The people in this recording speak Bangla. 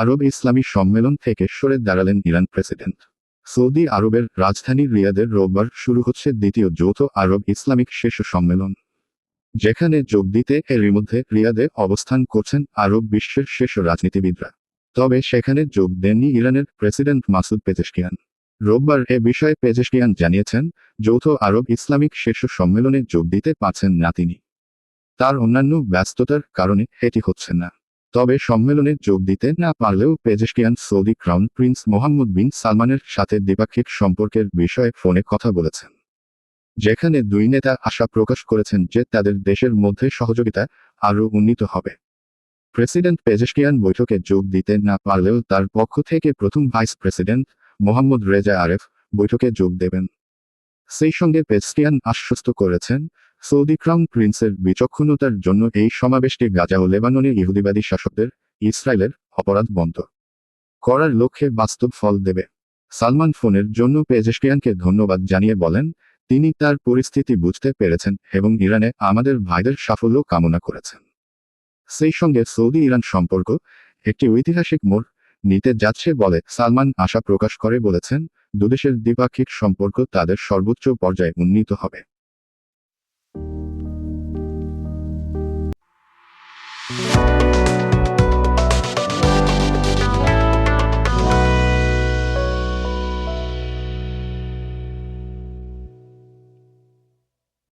আরব ইসলামী সম্মেলন থেকে সরে দাঁড়ালেন ইরান প্রেসিডেন্ট। সৌদি আরবের রাজধানী রিয়াদের রোববার শুরু হচ্ছে দ্বিতীয় যৌথ আরব ইসলামিক শীর্ষ সম্মেলন। যেখানে যোগ দিতে এরই মধ্যে রিয়াদে অবস্থান করছেন আরব বিশ্বের শীর্ষ রাজনীতিবিদরা। তবে সেখানে যোগ দেননি ইরানের প্রেসিডেন্ট মাসুদ পেজেশকিয়ান। রোববার এ বিষয়ে পেজেশকিয়ান জানিয়েছেন, যৌথ আরব ইসলামিক শীর্ষ সম্মেলনে যোগ দিতে পারছেন না তিনি। তার অন্যান্য ব্যস্ততার কারণে এটি হচ্ছে না। তবে সম্মেলনে যোগ দিতে না পারলেও Pezeshkian Saudi crown prince Mohammed bin সালমানের সাথে দ্বিপাক্ষিক সম্পর্কের বিষয়ে ফোনে কথা বলেছেন। যেখানে দুই নেতা আশা প্রকাশ করেছেন যে তাদের দেশের মধ্যে সহযোগিতা আরও উন্নীত হবে। প্রেসিডেন্ট পেজেশকিয়ান বৈঠকে যোগ দিতে না পারলেও তার পক্ষ থেকে প্রথম vice president Mohammad Reza Aref বৈঠকে যোগ দেবেন। সেই সঙ্গে পেজকিয়ান আশ্বস্ত করেছেন সৌদি ক্রাউন প্রিন্সের বিচক্ষণতার জন্য এই সমাবেশটি গাজা ও লেবাননে ইহুদিবাদী শাসকদের, ইসরায়েলের, অপরাধ বন্ধ করার লক্ষ্যে বাস্তব ফল দেবে। সালমান ফোনের জন্য পেজেশকিয়ানকে ধন্যবাদ জানিয়ে বলেন, তিনি তার পরিস্থিতি বুঝতে পেরেছেন এবং ইরানে আমাদের ভাইদের সাফল্য কামনা করেছেন। সেই সঙ্গে সৌদি ইরান সম্পর্ক, একটি ঐতিহাসিক মোড় নিতে যাচ্ছে বলে সালমান আশা প্রকাশ করে বলেছেন, দুদেশের দ্বিপাক্ষিক সম্পর্ক তাদের সর্বোচ্চ পর্যায়ে উন্নীত হবে।